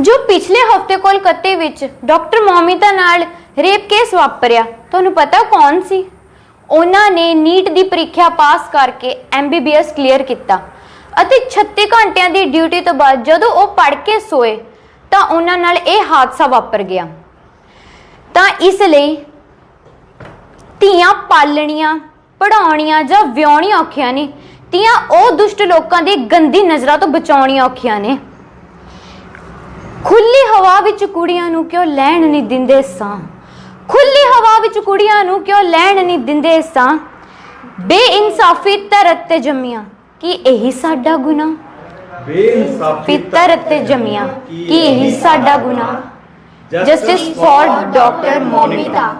ਜੋ ਪਿਛਲੇ ਹਫ਼ਤੇ ਕੋਲਕਾਤੇ ਵਿੱਚ ਡਾਕਟਰ ਮੌਮਿਤਾ ਨਾਲ ਰੇਪ ਕੇਸ ਵਾਪਰਿਆ, ਤੁਹਾਨੂੰ ਪਤਾ ਕੌਣ ਸੀ? ਉਹਨਾਂ ਨੇ ਨੀਟ ਦੀ ਪ੍ਰੀਖਿਆ ਪਾਸ ਕਰਕੇ ਐਮਬੀਬੀਐਸ ਕਲੀਅਰ ਕੀਤਾ ਅਤੇ 36 ਘੰਟਿਆਂ ਦੀ ਡਿਊਟੀ ਤੋਂ ਬਾਅਦ ਜਦੋਂ ਉਹ ਪੜ੍ਹ ਕੇ ਸੋਏ, ਤਾਂ ਉਹਨਾਂ ਨਾਲ ਇਹ ਹਾਦਸਾ ਵਾਪਰ ਗਿਆ। ਤਾਂ ਇਸ ਲਈ ਧੀਆਂ ਪਾਲਣੀਆਂ ਪੜਾਉਣੀਆਂ ਜਾਂ ਵਿਆਹੁਣੀਆਂ ਔਖੀਆਂ ਨੇ, ਧੀਆਂ ਉਹ ਦੁਸ਼ਟ ਲੋਕਾਂ ਦੀ ਗੰਦੀ ਨਜ਼ਰਾਂ ਤੋਂ ਬਚਾਉਣੀਆਂ ਔਖੀਆਂ ਨੇ। ਖੁੱਲੀ ਹਵਾ ਵਿੱਚ ਕੁੜੀਆਂ ਨੂੰ ਕਿਉਂ ਲੈਣ ਨਹੀਂ ਦਿੰਦੇ ਸਾਂ? ਖੁੱਲੀ ਹਵਾ ਵਿੱਚ ਕੁੜੀਆਂ ਨੂੰ ਕਿਉਂ ਲੈਣ ਨਹੀਂ ਦਿੰਦੇ ਸਾਂ? ਬੇਇਨਸਾਫੀ ਤਰਤ ਤੇ ਜੰਮੀਆਂ ਕੀ ਇਹੀ ਸਾਡਾ ਗੁਨਾਹ? ਬੇਇਨਸਾਫੀ ਤਰਤ ਤੇ ਜੰਮੀਆਂ ਕੀ ਇਹੀ ਸਾਡਾ ਗੁਨਾਹ? Justice for doctor ਮੋਮਿਤਾ